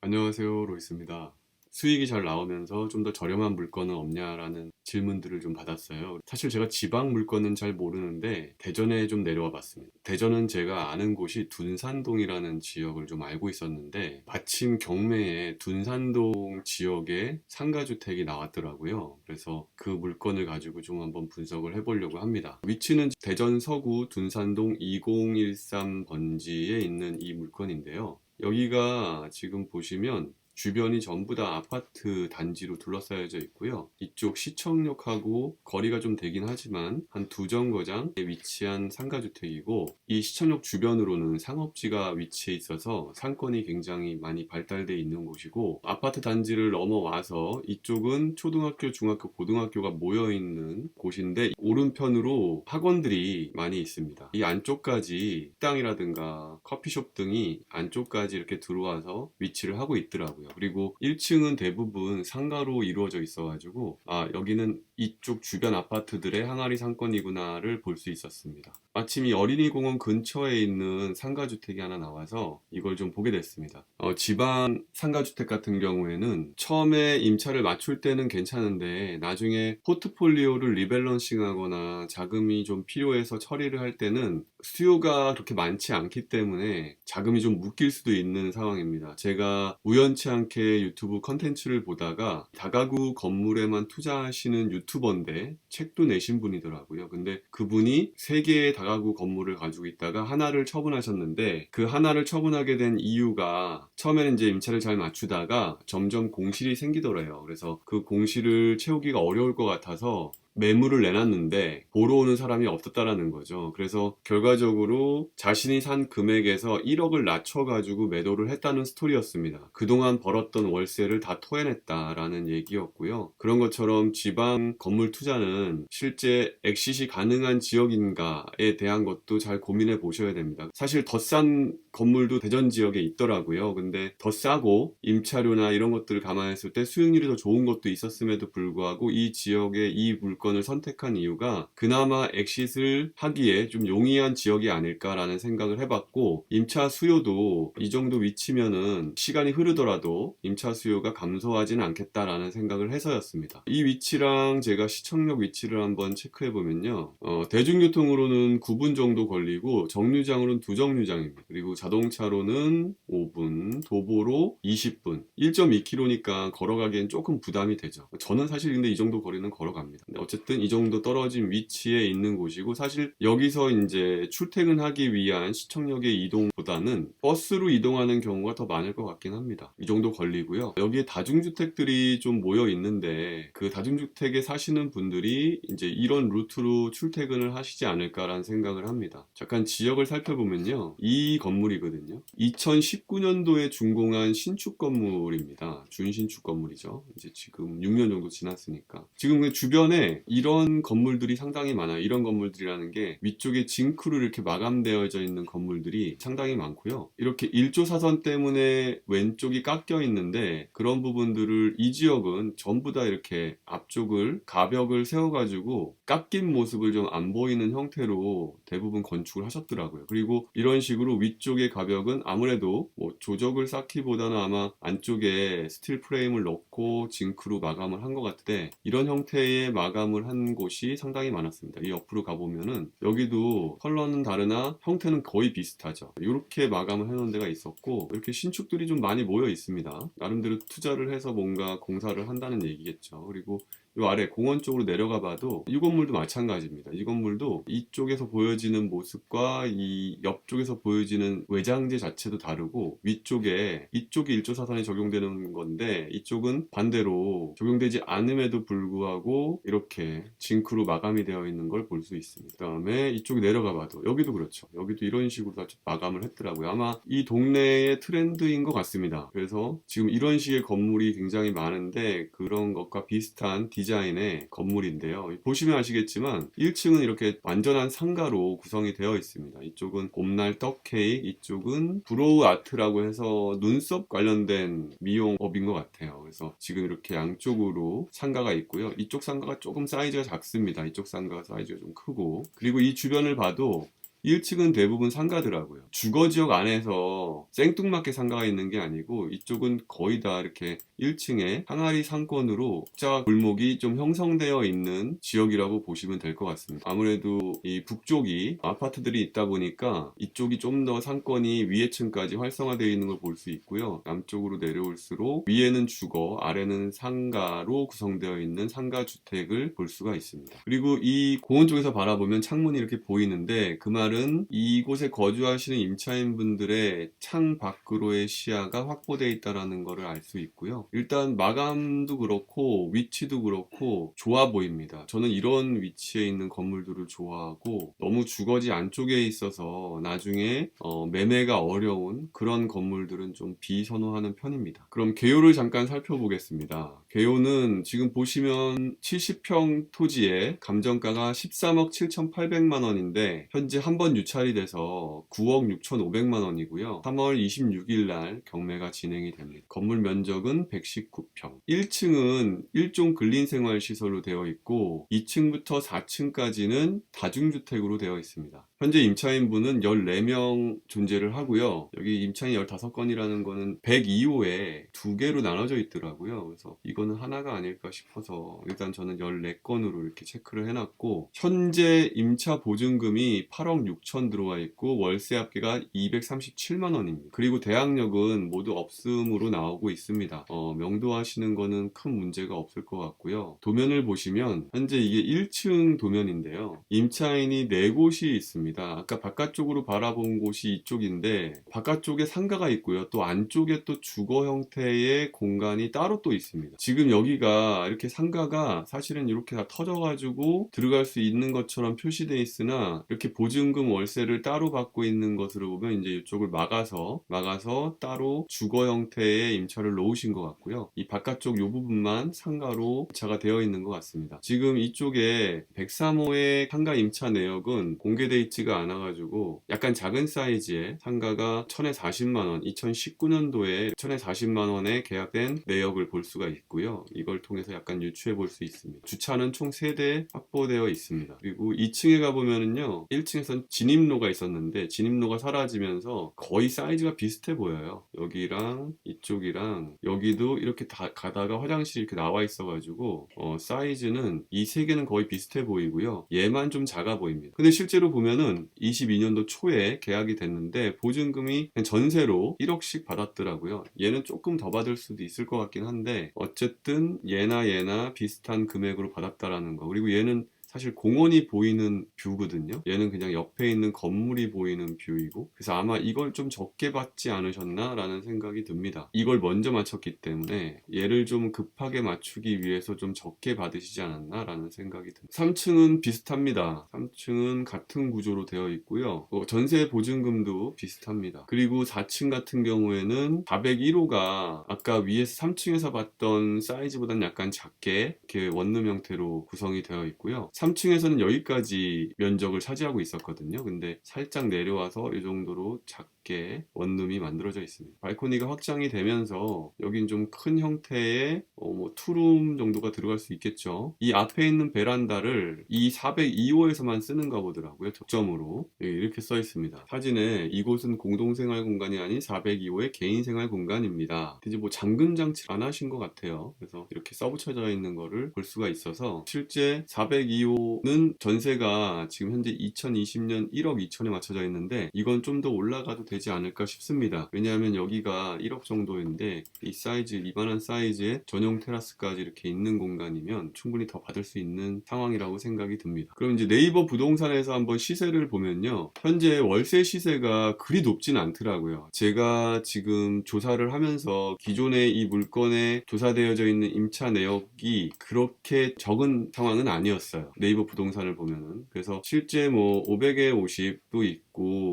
안녕하세요 로이스입니다. 수익이 잘 나오면서 좀 더 저렴한 물건은 없냐라는 질문들을 좀 받았어요. 사실 제가 지방 물건은 잘 모르는데 대전에 좀 내려와 봤습니다. 대전은 제가 아는 곳이 둔산동이라는 지역을 좀 알고 있었는데 마침 경매에 둔산동 지역에 상가주택이 나왔더라고요. 그래서 그 물건을 가지고 좀 한번 분석을 해보려고 합니다. 위치는 대전 서구 둔산동 2013 번지에 있는 이 물건인데요. 여기가 지금 보시면 주변이 전부 다 아파트 단지로 둘러싸여져 있고요. 이쪽 시청역하고 거리가 좀 되긴 하지만 한 두 정거장에 위치한 상가주택이고 이 시청역 주변으로는 상업지가 위치해 있어서 상권이 굉장히 많이 발달되어 있는 곳이고 아파트 단지를 넘어와서 이쪽은 초등학교, 중학교, 고등학교가 모여 있는 곳인데 오른편으로 학원들이 많이 있습니다. 이 안쪽까지 식당이라든가 커피숍 등이 안쪽까지 이렇게 들어와서 위치를 하고 있더라고요. 그리고 1층은 대부분 상가로 이루어져 있어가지고 아 여기는 이쪽 주변 아파트들의 항아리 상권이구나를 볼 수 있었습니다. 마침 이 어린이공원 근처에 있는 상가주택이 하나 나와서 이걸 좀 보게 됐습니다. 어, 지방 상가주택 같은 경우에는 처음에 임차를 맞출 때는 괜찮은데 나중에 포트폴리오를 리밸런싱 하거나 자금이 좀 필요해서 처리를 할 때는 수요가 그렇게 많지 않기 때문에 자금이 좀 묶일 수도 있는 상황입니다. 제가 우연치 않게 유튜브 컨텐츠를 보다가 다가구 건물에만 투자하시는 유튜버인데 책도 내신 분이더라고요. 근데 그분이 세 개의 다가구 건물을 가지고 있다가 하나를 처분하셨는데 그 하나를 처분하게 된 이유가 처음에는 이제 임차를 잘 맞추다가 점점 공실이 생기더래요. 그래서 그 공실을 채우기가 어려울 것 같아서 매물을 내놨는데 보러 오는 사람이 없었다라는 거죠. 그래서 결과적으로 자신이 산 금액에서 1억을 낮춰가지고 매도를 했다는 스토리였습니다. 그동안 벌었던 월세를 다 토해냈다라는 얘기였고요. 그런 것처럼 지방 건물 투자는 실제 엑시시 가능한 지역인가에 대한 것도 잘 고민해 보셔야 됩니다. 사실 더 싼 건물도 대전 지역에 있더라고요. 근데 더 싸고 임차료나 이런 것들을 감안했을 때 수익률이 더 좋은 것도 있었음에도 불구하고 이 지역의 이 물건 을 선택한 이유가 그나마 엑시스를 하기에 좀 용이한 지역이 아닐까라는 생각을 해봤고 임차 수요도 이 정도 위치면은 시간이 흐르더라도 임차 수요가 감소하지는 않겠다라는 생각을 해서였습니다. 이 위치랑 제가 시청역 위치를 한번 체크해 보면요. 어, 대중교통으로는 9분 정도 걸리고 정류장으로는 두 정류장입니다. 그리고 자동차로는 5분, 도보로 20분, 1.2km니까 걸어가기엔 조금 부담이 되죠. 저는 사실 근데 이 정도 거리는 걸어갑니다. 근데 어쨌든 이 정도 떨어진 위치에 있는 곳이고 사실 여기서 이제 출퇴근하기 위한 시청역의 이동보다는 버스로 이동하는 경우가 더 많을 것 같긴 합니다. 이 정도 걸리고요. 여기에 다중주택들이 좀 모여 있는데 그 다중주택에 사시는 분들이 이제 이런 루트로 출퇴근을 하시지 않을까라는 생각을 합니다. 잠깐 지역을 살펴보면요. 이 건물이거든요. 2019년도에 준공한 신축 건물입니다. 준신축 건물이죠. 이제 지금 6년 정도 지났으니까. 지금 그 주변에 이런 건물들이 상당히 많아요. 이런 건물들이라는 게 위쪽에 징크로 이렇게 마감되어져 있는 건물들이 상당히 많고요. 이렇게 일조 사선 때문에 왼쪽이 깎여 있는데 그런 부분들을 이 지역은 전부 다 이렇게 앞쪽을 가벽을 세워가지고 깎인 모습을 좀 안 보이는 형태로 대부분 건축을 하셨더라고요. 그리고 이런 식으로 위쪽의 가벽은 아무래도 뭐 조적을 쌓기보다는 아마 안쪽에 스틸 프레임을 넣고 징크로 마감을 한 것 같은데 이런 형태의 마감 을 한 곳이 상당히 많았습니다. 이 옆으로 가보면은 여기도 컬러는 다르나 형태는 거의 비슷하죠. 이렇게 마감을 해놓은 데가 있었고 이렇게 신축들이 좀 많이 모여 있습니다. 나름대로 투자를 해서 뭔가 공사를 한다는 얘기겠죠. 그리고 이 아래 공원 쪽으로 내려가 봐도 이 건물도 마찬가지입니다. 이 건물도 이쪽에서 보여지는 모습과 이 옆쪽에서 보여지는 외장재 자체도 다르고 위쪽에 이쪽이 일조사선이 적용되는 건데 이쪽은 반대로 적용되지 않음에도 불구하고 이렇게 징크로 마감이 되어 있는 걸 볼 수 있습니다. 그 다음에 이쪽 내려가 봐도 여기도 그렇죠. 여기도 이런 식으로 다 마감을 했더라고요. 아마 이 동네의 트렌드인 것 같습니다. 그래서 지금 이런 식의 건물이 굉장히 많은데 그런 것과 비슷한 디자인의 건물인데요. 보시면 아시겠지만 1층은 이렇게 완전한 상가로 구성이 되어 있습니다. 이쪽은 봄날 떡 케이크, 이쪽은 브로우 아트라고 해서 눈썹 관련된 미용업인 것 같아요. 그래서 지금 이렇게 양쪽으로 상가가 있고요. 이쪽 상가가 조금 사이즈가 작습니다. 이쪽 상가가 사이즈가 좀 크고 그리고 이 주변을 봐도 1층은 대부분 상가더라고요. 주거 지역 안에서 생뚱맞게 상가가 있는 게 아니고 이쪽은 거의 다 이렇게 1층에 항아리 상권으로 자 골목이 좀 형성되어 있는 지역이라고 보시면 될 것 같습니다. 아무래도 이 북쪽이 아파트들이 있다 보니까 이쪽이 좀 더 상권이 위에 층까지 활성화되어 있는 걸 볼 수 있고요. 남쪽으로 내려올수록 위에는 주거, 아래는 상가로 구성되어 있는 상가 주택을 볼 수가 있습니다. 그리고 이 공원 쪽에서 바라보면 창문이 이렇게 보이는데 그 말은 이곳에 거주하시는 임차인 분들의 창 밖으로의 시야가 확보되어 있다는 것을 알 수 있고요. 일단 마감도 그렇고 위치도 그렇고 좋아 보입니다. 저는 이런 위치에 있는 건물들을 좋아하고 너무 주거지 안쪽에 있어서 나중에 어, 매매가 어려운 그런 건물들은 좀 비선호하는 편입니다. 그럼 개요를 잠깐 살펴보겠습니다. 개요는 지금 보시면 70평 토지에 감정가가 13억 7,800만 원인데 현재 한 번 유찰이 돼서 9억 6,500만 원이고요. 3월 26일 날 경매가 진행이 됩니다. 건물 면적은 119평. 1층은 일종 근린생활시설로 되어 있고 2층부터 4층까지는 다중주택으로 되어 있습니다. 현재 임차인분은 14명 존재를 하고요. 여기 임차인 15건이라는 거는 102호에 두 개로 나눠져 있더라고요. 그래서 이거는 하나가 아닐까 싶어서 일단 저는 14건으로 이렇게 체크를 해놨고 현재 임차 보증금이 8억 6천 들어와 있고 월세 합계가 237만 원입니다. 그리고 대학력은 모두 없음으로 나오고 있습니다. 어, 명도하시는 거는 큰 문제가 없을 것 같고요. 도면을 보시면 현재 이게 1층 도면인데요. 임차인이 4곳이 있습니다. 아까 바깥쪽으로 바라본 곳이 이쪽인데 바깥쪽에 상가가 있고요. 또 안쪽에 또 주거 형태의 공간이 따로 또 있습니다. 지금 여기가 이렇게 상가가 사실은 이렇게 다 터져가지고 들어갈 수 있는 것처럼 표시되어 있으나 이렇게 보증금 월세를 따로 받고 있는 것으로 보면 이제 이쪽을 막아서 막아서 따로 주거 형태의 임차를 놓으신 것 같고요. 이 바깥쪽 이 부분만 상가로 임차가 되어 있는 것 같습니다. 지금 이쪽에 103호의 상가 임차 내역은 공개되어 있지 가 않아가지고 약간 작은 사이즈의 상가가 1000에 40만원 2019년도에 1000에 40만원에 계약된 내역을 볼 수가 있고요. 이걸 통해서 약간 유추해 볼 수 있습니다. 주차는 총 3대 확보되어 있습니다. 그리고 2층에 가보면은요 1층에선 진입로가 있었는데 진입로가 사라지면서 거의 사이즈가 비슷해 보여요. 여기랑 이쪽이랑 여기도 이렇게 다 가다가 화장실이 이렇게 나와 있어가지고 어, 사이즈는 이 세 개는 거의 비슷해 보이고요. 얘만 좀 작아 보입니다. 근데 실제로 보면은 22년도 초에 계약이 됐는데 보증금이 전세로 1억씩 받았더라고요. 얘는 조금 더 받을 수도 있을 것 같긴 한데 어쨌든 얘나 얘나 비슷한 금액으로 받았다라는 거. 그리고 얘는 사실 공원이 보이는 뷰거든요. 얘는 그냥 옆에 있는 건물이 보이는 뷰이고 그래서 아마 이걸 좀 적게 받지 않으셨나 라는 생각이 듭니다. 이걸 먼저 맞췄기 때문에 얘를 좀 급하게 맞추기 위해서 좀 적게 받으시지 않았나 라는 생각이 듭니다. 3층은 비슷합니다. 3층은 같은 구조로 되어 있고요. 어, 전세 보증금도 비슷합니다. 그리고 4층 같은 경우에는 401호가 아까 위에서 3층에서 봤던 사이즈보다는 약간 작게 이렇게 원룸 형태로 구성이 되어 있고요. 3층에서는 여기까지 면적을 차지하고 있었거든요. 근데 살짝 내려와서 이 정도로 작게 원룸이 만들어져 있습니다. 발코니가 확장이 되면서 여긴 좀 큰 형태의 어, 뭐 투룸 정도가 들어갈 수 있겠죠. 이 앞에 있는 베란다를 이 402호에서만 쓰는가 보더라고요. 독점으로 예, 이렇게 써 있습니다. 사진에 이곳은 공동생활 공간이 아닌 402호의 개인생활 공간입니다. 이제 뭐 잠금 장치를 안 하신 것 같아요. 그래서 이렇게 써붙여져 있는 거를 볼 수가 있어서 실제 402호 는 전세가 지금 현재 2020년 1억 2천에 맞춰져 있는데 이건 좀 더 올라가도 되지 않을까 싶습니다. 왜냐하면 여기가 1억 정도인데 이 사이즈 이만한 사이즈의 전용 테라스까지 이렇게 있는 공간이면 충분히 더 받을 수 있는 상황이라고 생각이 듭니다. 그럼 이제 네이버 부동산에서 한번 시세를 보면요. 현재 월세 시세가 그리 높진 않더라고요. 제가 지금 조사를 하면서 기존의 이 물건에 조사되어져 있는 임차 내역이 그렇게 적은 상황은 아니었어요. 네이버 부동산을 보면은. 그래서 실제 뭐 500에 50도 있고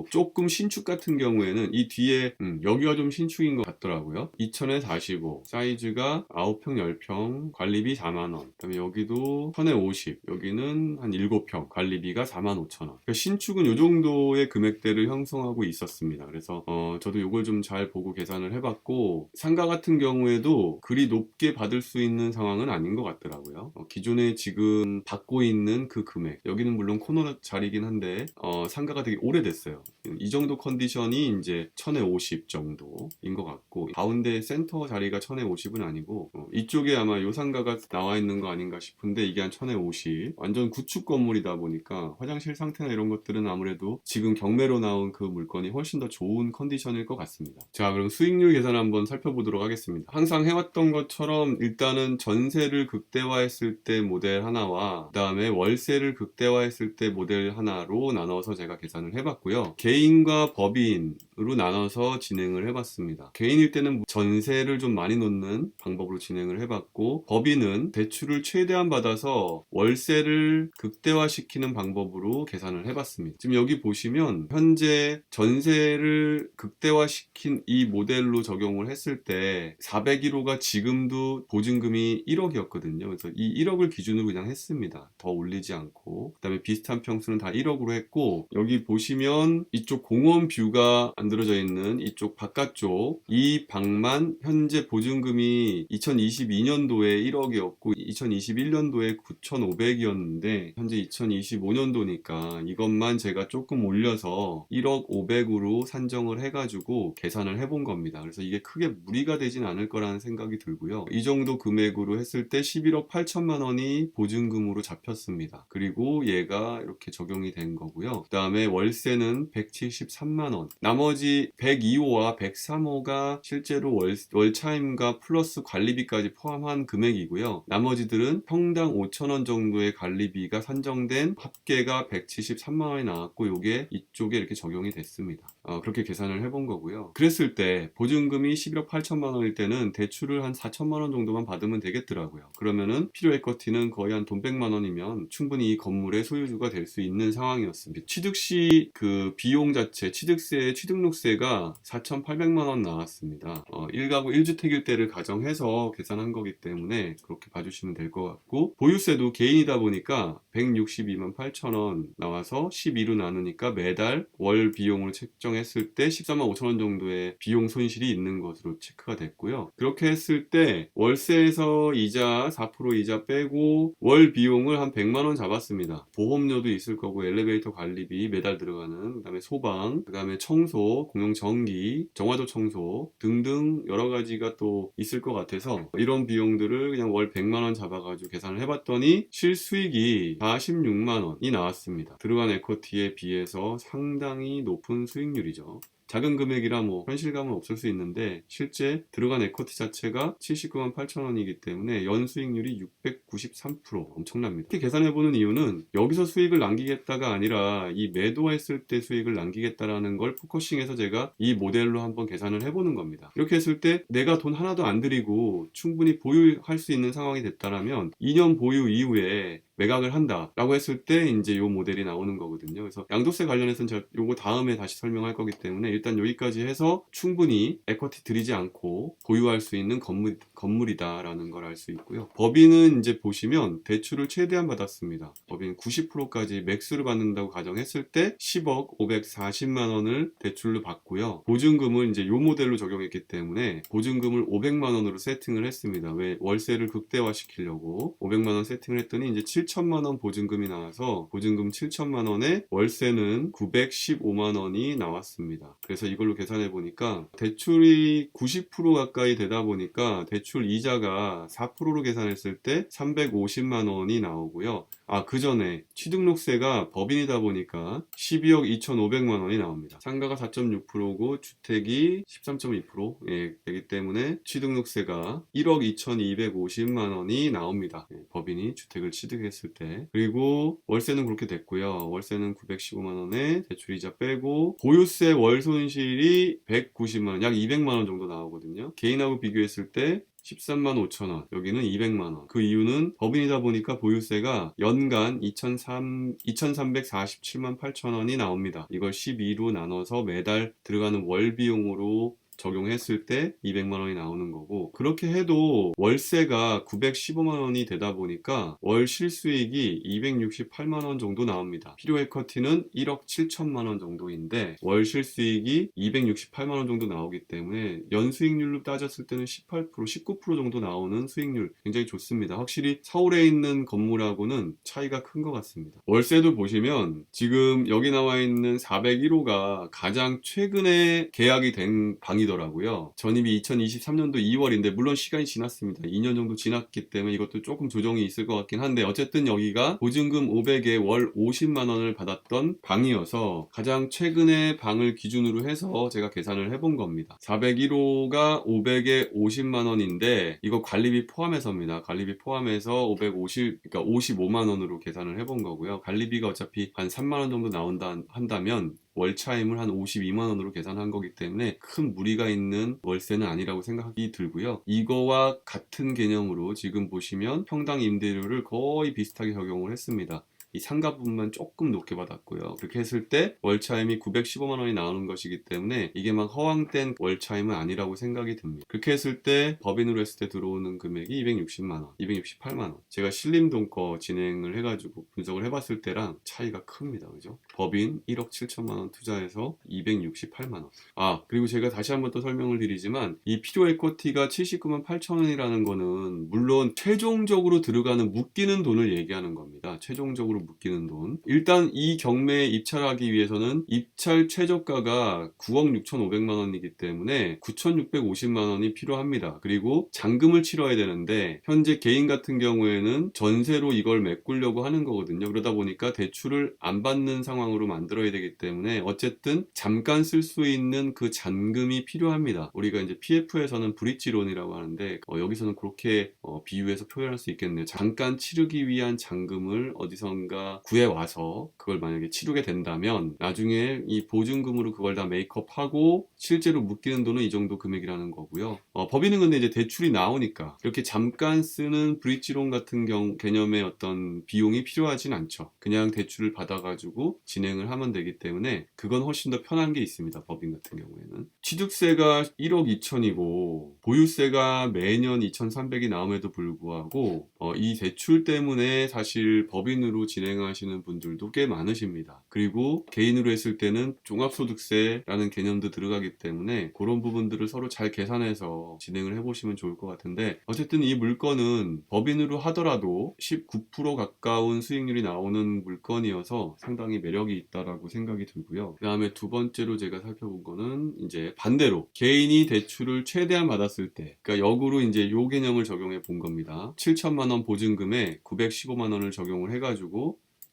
조금 신축 같은 경우에는 이 뒤에 음, 여기가 좀 신축인 것 같더라고요. 2000에 45 사이즈가 9평 10평 관리비 4만원. 그 다음에 여기도 1000에 50 여기는 한 7평. 관리비가 4만 5천원. 그러니까 신축은 이 정도의 금액대를 형성하고 있었습니다. 그래서 어, 저도 이걸 좀 잘 보고 계산을 해봤고 상가 같은 경우에도 그리 높게 받을 수 있는 상황은 아닌 것 같더라고요. 어, 기존에 지금 받고 있는 그 금액. 여기는 물론 코너 자리긴 한데 어, 상가가 되게 오래됐어요 모르겠어요. 이 정도 컨디션이 이제 1000에 50 정도인 것 같고 가운데 센터 자리가 1000에 50은 아니고 어, 이쪽에 아마 요 상가가 나와 있는 거 아닌가 싶은데 이게 한 1000에 50 완전 구축 건물이다 보니까 화장실 상태나 이런 것들은 아무래도 지금 경매로 나온 그 물건이 훨씬 더 좋은 컨디션일 것 같습니다. 자 그럼 수익률 계산 한번 살펴보도록 하겠습니다. 항상 해왔던 것처럼 일단은 전세를 극대화했을 때 모델 하나와 그 다음에 월세를 극대화했을 때 모델 하나로 나눠서 제가 계산을 해봤고요. 개 인과 법인으로 나눠서 진행을 해봤습니다 개인일 때는 전세를 좀 많이 놓는 방법으로 진행을 해봤고 법인은 대출을 최대한 받아서 월세를 극대화시키는 방법으로 계산을 해봤습니다 지금 여기 보시면 현재 전세를 극대화시킨 이 모델로 적용을 했을 때 401호가 지금도 보증금이 1억이었거든요. 그래서 이 1억을 기준으로 그냥 했습니다. 더 올리지 않고. 그 다음에 비슷한 평수는 다 1억으로 했고, 여기 보시면 이쪽 공원 뷰가 만들어져 있는 이쪽 바깥쪽 이 방만 현재 보증금이 2022년도에 1억이었고, 2021년도에 9,500이었는데, 현재 2025년도니까 이것만 제가 조금 올려서 1억 500으로 산정을 해가지고 계산을 해본 겁니다. 그래서 이게 크게 무리가 되진 않을 거라는 생각이 들고요. 이 정도 금액으로 했을 때 11억 8천만 원이 보증금으로 잡혔습니다. 그리고 얘가 이렇게 적용이 된 거고요. 그 다음에 월세는 173만 원. 나머지 102호와 103호가 실제로 월, 월차임과 플러스 관리비까지 포함한 금액이고요. 나머지들은 평당 5천 원 정도의 관리비가 산정된 합계가 173만 원이 나왔고 이게 이쪽에 이렇게 적용이 됐습니다. 어, 그렇게 계산을 해본 거고요. 그랬을 때 보증금이 11억 8천만 원일 때는 대출을 한 4천만 원 정도만 받으면 되겠더라고요. 그러면은 필요 에쿼티는 거의 한 돈 100만 원이면 충분히 이 건물의 소유주가 될 수 있는 상황이었습니다. 취득 시 그 비용 자체, 취득세, 취득록세가 4,800만 원 나왔습니다. 어, 1가구 1주택일 때를 가정해서 계산한 거기 때문에 그렇게 봐주시면 될 것 같고 보유세도 개인이다 보니까 162만 8천 원 나와서 12로 나누니까 매달 월 비용을 책정했을 때 14만 5천 원 정도의 비용 손실이 있는 것으로 체크가 됐고요. 그렇게 했을 때 월세에서 이자 4% 이자 빼고 월 비용을 한 100만 원 잡았습니다. 보험료도 있을 거고 엘리베이터 관리비 매달 들어가는 그다음에 소방, 그다음에 청소, 공용 전기, 정화조 청소 등등 여러 가지가 또 있을 것 같아서 이런 비용들을 그냥 월 100만 원 잡아가지고 계산을 해봤더니 실수익이 46만 원이 나왔습니다. 들어간 에코티에 비해서 상당히 높은 수익률이죠. 작은 금액이라 뭐 현실감은 없을 수 있는데 실제 들어간 에코티 자체가 79만 8천 원이기 때문에 연 수익률이 693% 엄청납니다. 이렇게 계산해 보는 이유는 여기서 수익을 남기겠다가 아니라 이 매도했을 때 수익을 남기겠다라는 걸 포커싱해서 제가 이 모델로 한번 계산을 해보는 겁니다. 이렇게 했을 때 내가 돈 하나도 안 들이고 충분히 보유할 수 있는 상황이 됐다라면 2년 보유 이후에 매각을 한다라고 했을 때 이제 요 모델이 나오는 거거든요. 그래서 양도세 관련해서는 제가 요거 다음에 다시 설명할 거기 때문에 일단 여기까지 해서 충분히 에쿼티 들이지 않고 보유할 수 있는 건물, 건물이다라는 걸 알 수 있고요. 법인은 이제 보시면 대출을 최대한 받았습니다. 법인 90%까지 맥스를 받는다고 가정했을 때 10억 540만 원을 대출로 받고요. 보증금을 이제 요 모델로 적용했기 때문에 보증금을 500만 원으로 세팅을 했습니다. 왜 월세를 극대화시키려고 500만 원 세팅을 했더니 이제 7 천만 원 보증금이 나와서 보증금 7천만 원에 월세는 915만 원이 나왔습니다. 그래서 이걸로 계산해 보니까 대출이 90% 가까이 되다 보니까 대출 이자가 4%로 계산했을 때 350만 원이 나오고요. 아, 그 전에 취득록세가 법인이다 보니까 12억 2,500만 원이 나옵니다. 상가가 4.6%고 주택이 13.2% 예, 되기 때문에 취득록세가 1억 2,250만 원이 나옵니다. 예, 법인이 주택을 취득했을 때. 그리고 월세는 그렇게 됐고요. 월세는 915만 원에 대출이자 빼고 보유세 월 손실이 190만 원, 약 200만 원 정도 나오거든요. 개인하고 비교했을 때 13만 5천 원, 여기는 200만 원. 그 이유는 법인이다 보니까 보유세가 연간 2,300, 2,347만 8천 원이 나옵니다. 이걸 12로 나눠서 매달 들어가는 월 비용으로 적용했을 때 200만 원이 나오는 거고 그렇게 해도 월세가 915만 원이 되다 보니까 월 실수익이 268만 원 정도 나옵니다. 필요 에쿼티는 1억 7천만 원 정도인데 월 실수익이 268만 원 정도 나오기 때문에 연수익률로 따졌을 때는 18% 19% 정도 나오는 수익률 굉장히 좋습니다. 확실히 서울에 있는 건물하고는 차이가 큰 것 같습니다. 월세도 보시면 지금 여기 나와 있는 401호가 가장 최근에 계약이 된 방이 더라고요. 전입이 2023년도 2월인데 물론 시간이 지났습니다. 2년 정도 지났기 때문에 이것도 조금 조정이 있을 것 같긴 한데 어쨌든 여기가 보증금 500에 월 50만 원을 받았던 방이어서 가장 최근에 방을 기준으로 해서 제가 계산을 해본 겁니다. 401호가 500에 50만 원인데 이거 관리비 포함해서입니다. 관리비 포함해서 550 그러니까 55만 원으로 계산을 해본 거고요. 관리비가 어차피 한 3만 원 정도 나온다 한다면 월차임을 한 52만 원으로 계산한 거기 때문에 큰 무리가 있는 월세는 아니라고 생각이 들고요. 이거와 같은 개념으로 지금 보시면 평당 임대료를 거의 비슷하게 적용을 했습니다. 이 상가 부분만 조금 높게 받았고요. 그렇게 했을 때 월차임이 915만 원이 나오는 것이기 때문에 이게 막 허황된 월차임은 아니라고 생각이 듭니다. 그렇게 했을 때 법인으로 했을 때 들어오는 금액이 260만 원, 268만 원. 제가 신림동 거 진행을 해가지고 분석을 해봤을 때랑 차이가 큽니다. 그죠? 법인 1억 7천만 원 투자해서 268만 원. 아 그리고 제가 다시 한번 또 설명을 드리지만 이 필요 에코티가 79만 8천 원이라는 거는 물론 최종적으로 들어가는 묶이는 돈을 얘기하는 겁니다. 최종적으로 묶이는 돈. 일단 이 경매에 입찰하기 위해서는 입찰 최저가가 9억 6,500만 원이기 때문에 9,650만 원이 필요합니다. 그리고 잔금을 치러야 되는데 현재 개인 같은 경우에는 전세로 이걸 메꾸려고 하는 거거든요. 그러다 보니까 대출을 안 받는 상황으로 만들어야 되기 때문에 어쨌든 잠깐 쓸 수 있는 그 잔금이 필요합니다. 우리가 이제 PF에서는 브릿지론이라고 하는데 어, 여기서는 그렇게 어, 비유해서 표현할 수 있겠네요. 잠깐 치르기 위한 잔금을 어디선가 구해 와서 그걸 만약에 치르게 된다면 나중에 이 보증금으로 그걸 다 메이크업하고 실제로 묶이는 돈은 이 정도 금액이라는 거고요. 어, 법인은 근데 이제 대출이 나오니까 이렇게 잠깐 쓰는 브릿지론 같은 경 개념의 어떤 비용이 필요하진 않죠. 그냥 대출을 받아가지고 진행을 하면 되기 때문에 그건 훨씬 더 편한 게 있습니다. 법인 같은 경우에는 취득세가 1억 2천이고 보유세가 매년 2,300이 나옴에도 불구하고 어, 이 대출 때문에 사실 법인으로 진행하시는 분들도 꽤 많으십니다. 그리고 개인으로 했을 때는 종합소득세라는 개념도 들어가기 때문에 그런 부분들을 서로 잘 계산해서 진행을 해보시면 좋을 것 같은데 어쨌든 이 물건은 법인으로 하더라도 19% 가까운 수익률이 나오는 물건이어서 상당히 매력이 있다라고 생각이 들고요. 그 다음에 두 번째로 제가 살펴본 거는 이제 반대로 개인이 대출을 최대한 받았을 때 그러니까 역으로 이제 요 개념을 적용해 본 겁니다. 7천만 원 보증금에 915만 원을 적용을 해가지고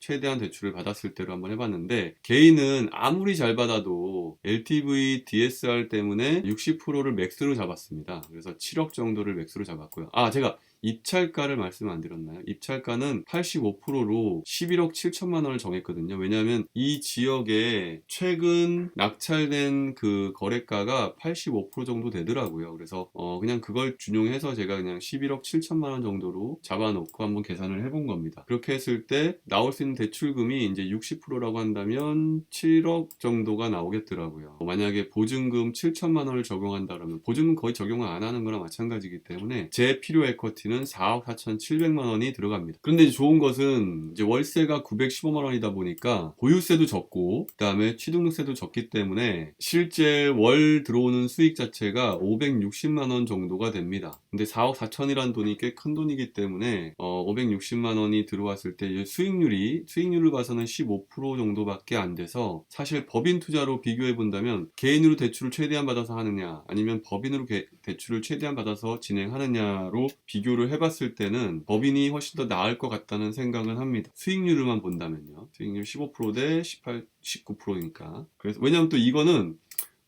최대한 대출을 받았을 때로 한번 해봤는데 개인은 아무리 잘 받아도 LTV DSR 때문에 60%를 맥스로 잡았습니다. 그래서 7억 정도를 맥스로 잡았고요. 아 제가 입찰가를 말씀 안 드렸나요? 입찰가는 85%로 11억 7천만 원을 정했거든요. 왜냐하면 이 지역에 최근 낙찰된 그 거래가가 85% 정도 되더라고요. 그래서 어 그냥 그걸 준용해서 제가 그냥 11억 7천만 원 정도로 잡아놓고 한번 계산을 해본 겁니다. 그렇게 했을 때 나올 수 있는 대출금이 이제 60%라고 한다면 7억 정도가 나오겠더라고요. 만약에 보증금 7천만 원을 적용한다면 보증금 거의 적용을 안 하는 거랑 마찬가지이기 때문에 제 필요 에쿼티는 4억 4,700만 원이 들어갑니다. 그런데 좋은 것은 이제 월세가 915만 원이다 보니까 보유세도 적고 그다음에 취등록세도 적기 때문에 실제 월 들어오는 수익 자체가 560만 원 정도가 됩니다. 근데 4억 4천이라는 돈이 꽤 큰 돈이기 때문에 어, 560만 원이 들어왔을 때 수익률이 수익률을 봐서는 15% 정도밖에 안 돼서 사실 법인 투자로 비교해 본다면 개인으로 대출을 최대한 받아서 하느냐 아니면 법인으로 개- 대출을 최대한 받아서 진행하느냐로 비교를 해봤을 때는 법인이 훨씬 더 나을 것 같다는 생각은 합니다. 수익률만 본다면요. 수익률 15%대 18, 19%니까. 그래서 왜냐하면 또 이거는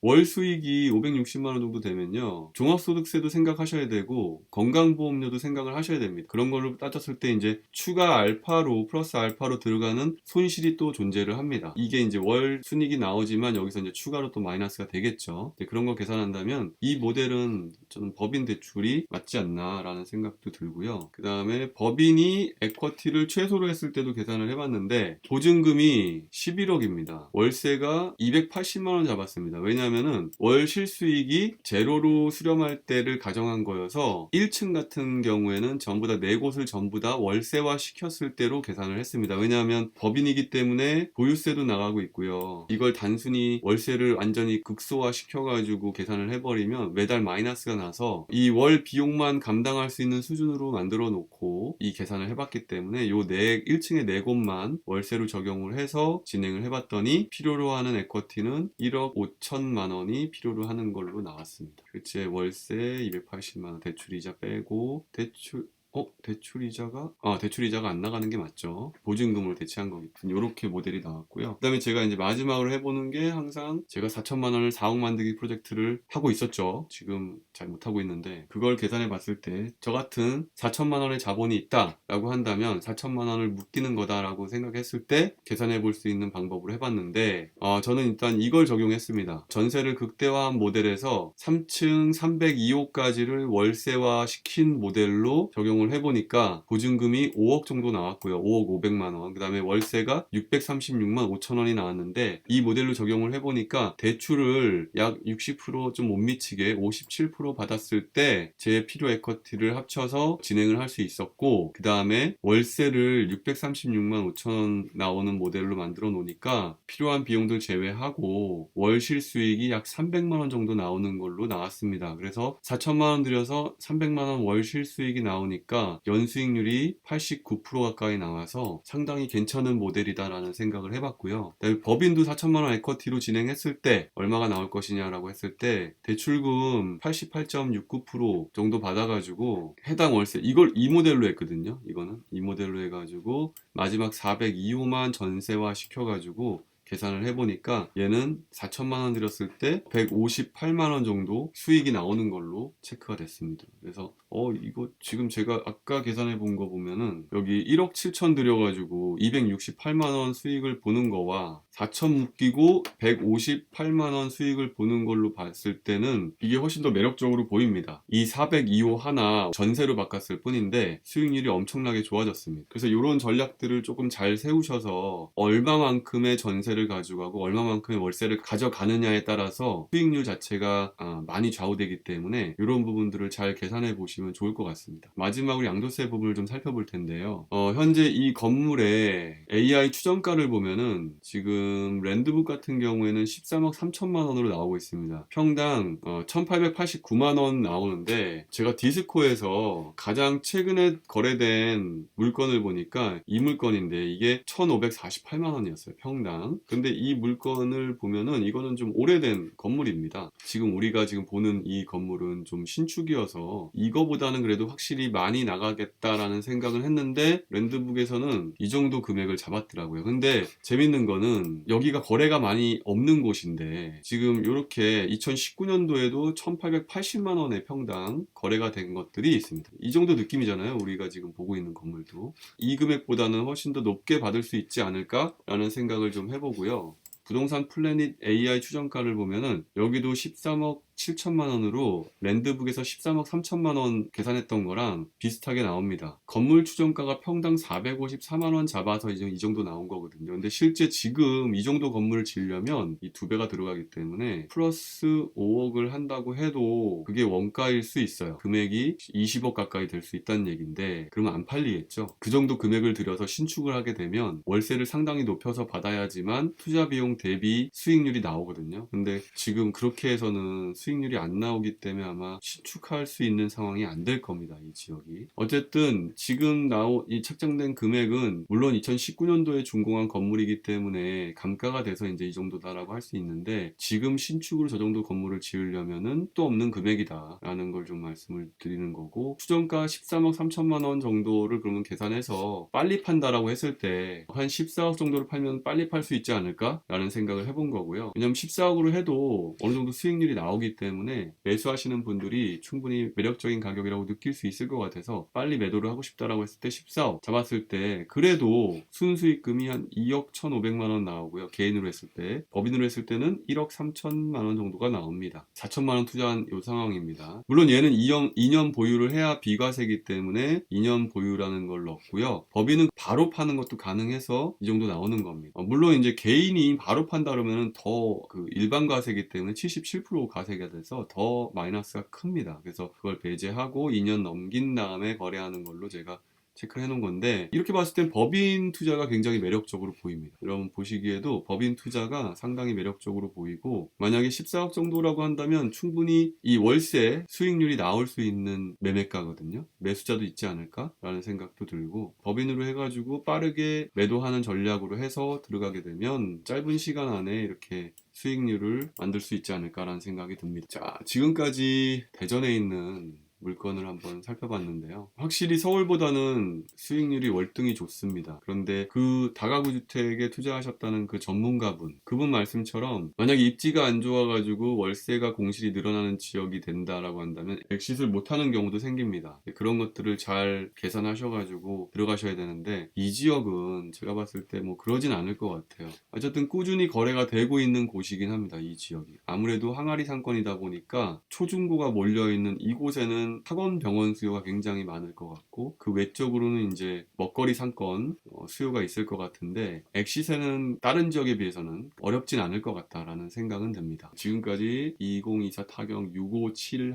월 수익이 560만 원 정도 되면요. 종합소득세도 생각하셔야 되고 건강보험료도 생각을 하셔야 됩니다. 그런 걸로 따졌을 때 이제 추가 알파로 플러스 알파로 들어가는 손실이 또 존재를 합니다. 이게 이제 월 순익이 나오지만 여기서 이제 추가로 또 마이너스가 되겠죠. 그런 거 계산한다면 이 모델은 저는 법인 대출이 맞지 않나라는 생각도 들고요. 그 다음에 법인이 에쿼티를 최소로 했을 때도 계산을 해봤는데 보증금이 11억입니다. 월세가 280만 원 잡았습니다. 왜냐하면 왜냐면은 월 실수익이 제로로 수렴할 때를 가정한 거여서 1층 같은 경우에는 전부 다 네 곳을 전부 다 월세화 시켰을 때로 계산을 했습니다. 왜냐하면 법인이기 때문에 보유세도 나가고 있고요. 이걸 단순히 월세를 완전히 극소화 시켜가지고 계산을 해버리면 매달 마이너스가 나서 이 월 비용만 감당할 수 있는 수준으로 만들어 놓고 이 계산을 해봤기 때문에 요 네, 1층에 네 곳만 월세로 적용을 해서 진행을 해봤더니 필요로 하는 에쿼티는 1억 5천만 원이 필요로 하는 걸로 나왔습니다. 실제 월세 280만 원 대출 이자 빼고 대출 어? 대출 이자가? 아, 대출 이자가 안 나가는 게 맞죠. 보증금으로 대체한 때문에 이렇게 모델이 나왔고요. 그 다음에 제가 이제 마지막으로 해보는 게 항상 제가 4천만 원을 4억 만들기 프로젝트를 하고 있었죠. 지금 잘 못하고 있는데 그걸 계산해 봤을 때 저 같은 4천만 원의 자본이 있다 라고 한다면 4천만 원을 묶이는 거다라고 생각했을 때 계산해 볼 수 있는 방법으로 해봤는데 어, 저는 일단 이걸 적용했습니다. 전세를 극대화한 모델에서 3층 302호까지를 월세화 시킨 모델로 적용을 해보니까 보증금이 5억 정도 나왔고요. 5억 500만 원. 그 다음에 월세가 636만 5천 원이 나왔는데 이 모델로 적용을 해보니까 대출을 약 60%좀 못 미치게 57% 받았을 때 제 필요 에쿼티를 합쳐서 진행을 할 수 있었고 그 다음에 월세를 636만 5천 원 나오는 모델로 만들어 놓으니까 필요한 비용들 제외하고 월 실 수익이 약 300만 원 정도 나오는 걸로 나왔습니다. 그래서 4천만 원 들여서 300만 원 월 실 수익이 나오니까 연수익률이 89% 가까이 나와서 상당히 괜찮은 모델이다라는 생각을 해봤고요. 그다음에 법인도 4천만 원 에쿼티로 진행했을 때 얼마가 나올 것이냐라고 했을 때 대출금 88.69% 정도 받아가지고 해당 월세 이걸 이 모델로 했거든요. 이거는 이 모델로 해가지고 마지막 402호만 전세화 시켜가지고 계산을 해보니까 얘는 4천만 원 들였을 때 158만 원 정도 수익이 나오는 걸로 체크가 됐습니다. 그래서 어 이거 지금 제가 아까 계산해 본 거 보면은 여기 1억 7천 들여가지고 268만 원 수익을 보는 거와 4천 묶이고 158만 원 수익을 보는 걸로 봤을 때는 이게 훨씬 더 매력적으로 보입니다. 이 402호 하나 전세로 바꿨을 뿐인데 수익률이 엄청나게 좋아졌습니다. 그래서 이런 전략들을 조금 잘 세우셔서 얼마만큼의 전세를 가져가고 얼마만큼의 월세를 가져가느냐에 따라서 수익률 자체가 아, 많이 좌우되기 때문에 이런 부분들을 잘 계산해 보시면 좋을 것 같습니다. 마지막으로 양도세 부분을 좀 살펴볼 텐데요. 어, 현재 이 건물의 AI 추정가를 보면은 지금 랜드북 같은 경우에는 13억 3천만 원으로 나오고 있습니다. 평당 어, 1889만 원 나오는데 제가 디스코에서 가장 최근에 거래된 물건을 보니까 이 물건인데 이게 1548만 원이었어요. 평당. 근데 이 물건을 보면은 이거는 좀 오래된 건물입니다. 지금 우리가 지금 보는 이 건물은 좀 신축이어서 이거보다 는 그래도 확실히 많이 나가겠다라는 생각을 했는데 랜드북에서는 이 정도 금액을 잡았더라고요. 근데 재밌는 거는 여기가 거래가 많이 없는 곳인데 지금 이렇게 2019년도에도 1880만 원의 평당 거래가 된 것들이 있습니다. 이 정도 느낌이잖아요. 우리가 지금 보고 있는 건물도. 이 금액보다는 훨씬 더 높게 받을 수 있지 않을까라는 생각을 좀 해보고요. 부동산 플래닛 AI 추정가를 보면은 여기도 13억 7천만 원으로 랜드북에서 13억 3천만 원 계산했던 거랑 비슷하게 나옵니다. 건물 추정가가 평당 454만 원 잡아서 이 정도 나온 거거든요. 근데 실제 지금 이 정도 건물을 지으려면 이 두 배가 들어가기 때문에 플러스 5억을 한다고 해도 그게 원가일 수 있어요. 금액이 20억 가까이 될 수 있다는 얘기인데 그러면 안 팔리겠죠. 그 정도 금액을 들여서 신축을 하게 되면 월세를 상당히 높여서 받아야지만 투자 비용 대비 수익률이 나오거든요. 근데 지금 그렇게 해서는 수익률이 안 나오기 때문에 아마 신축할 수 있는 상황이 안 될 겁니다. 이 지역이. 어쨌든 지금 나오 이 책정된 금액은 물론 2019년도에 준공한 건물이기 때문에 감가가 돼서 이제 이 정도다라고 할 수 있는데 지금 신축으로 저 정도 건물을 지으려면은 또 없는 금액이다라는 걸 좀 말씀을 드리는 거고 추정가 13억 3천만 원 정도를 그러면 계산해서 빨리 판다라고 했을 때 한 14억 정도를 팔면 빨리 팔 수 있지 않을까라는 생각을 해본 거고요. 왜냐면 14억으로 해도 어느 정도 수익률이 나오기 때문에 매수하시는 분들이 충분히 매력적인 가격이라고 느낄 수 있을 것 같아서 빨리 매도를 하고 싶다라고 했을 때 14억 잡았을 때 그래도 순수익금이 한 2억 1,500만 원 나오고요. 개인으로 했을 때 법인으로 했을 때는 1억 3천만 원 정도가 나옵니다. 4천만 원 투자한 이 상황입니다. 물론 얘는 2년, 2년 보유를 해야 비과세기 때문에 2년 보유라는 걸 넣었고요. 법인은 바로 파는 것도 가능해서 이 정도 나오는 겁니다. 어, 물론 이제 개인이 바로 판다 그러면 더 그 일반 과세기 때문에 77% 과세가 돼서 더 마이너스가 큽니다. 그래서 그걸 배제하고 2년 넘긴 다음에 거래하는 걸로 제가 체크를 해놓은 건데 이렇게 봤을 땐 법인 투자가 굉장히 매력적으로 보입니다. 여러분 보시기에도 법인 투자가 상당히 매력적으로 보이고 만약에 14억 정도라고 한다면 충분히 이 월세 수익률이 나올 수 있는 매매가거든요. 매수자도 있지 않을까라는 생각도 들고 법인으로 해가지고 빠르게 매도하는 전략으로 해서 들어가게 되면 짧은 시간 안에 이렇게 수익률을 만들 수 있지 않을까라는 생각이 듭니다. 자, 지금까지 대전에 있는 물건을 한번 살펴봤는데요. 확실히 서울보다는 수익률이 월등히 좋습니다. 그런데 그 다가구 주택에 투자하셨다는 그 전문가분, 그분 말씀처럼 만약에 입지가 안 좋아가지고 월세가 공실이 늘어나는 지역이 된다라고 한다면 엑시을 못하는 경우도 생깁니다. 그런 것들을 잘 계산하셔가지고 들어가셔야 되는데 이 지역은 제가 봤을 때 뭐 그러진 않을 것 같아요. 어쨌든 꾸준히 거래가 되고 있는 곳이긴 합니다. 이 지역이. 아무래도 항아리 상권이다 보니까 초중고가 몰려 있는 이곳에는 학원 병원 수요가 굉장히 많을 것 같고 그 외적으로는 이제 먹거리 상권 어, 수요가 있을 것 같은데 엑시세는 다른 지역에 비해서는 어렵진 않을 것 같다라는 생각은 듭니다. 지금까지 2024 타경 6571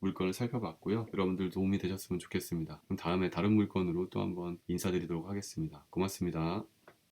물건을 살펴봤고요. 여러분들 도움이 되셨으면 좋겠습니다. 그럼 다음에 다른 물건으로 또 한번 인사드리도록 하겠습니다. 고맙습니다.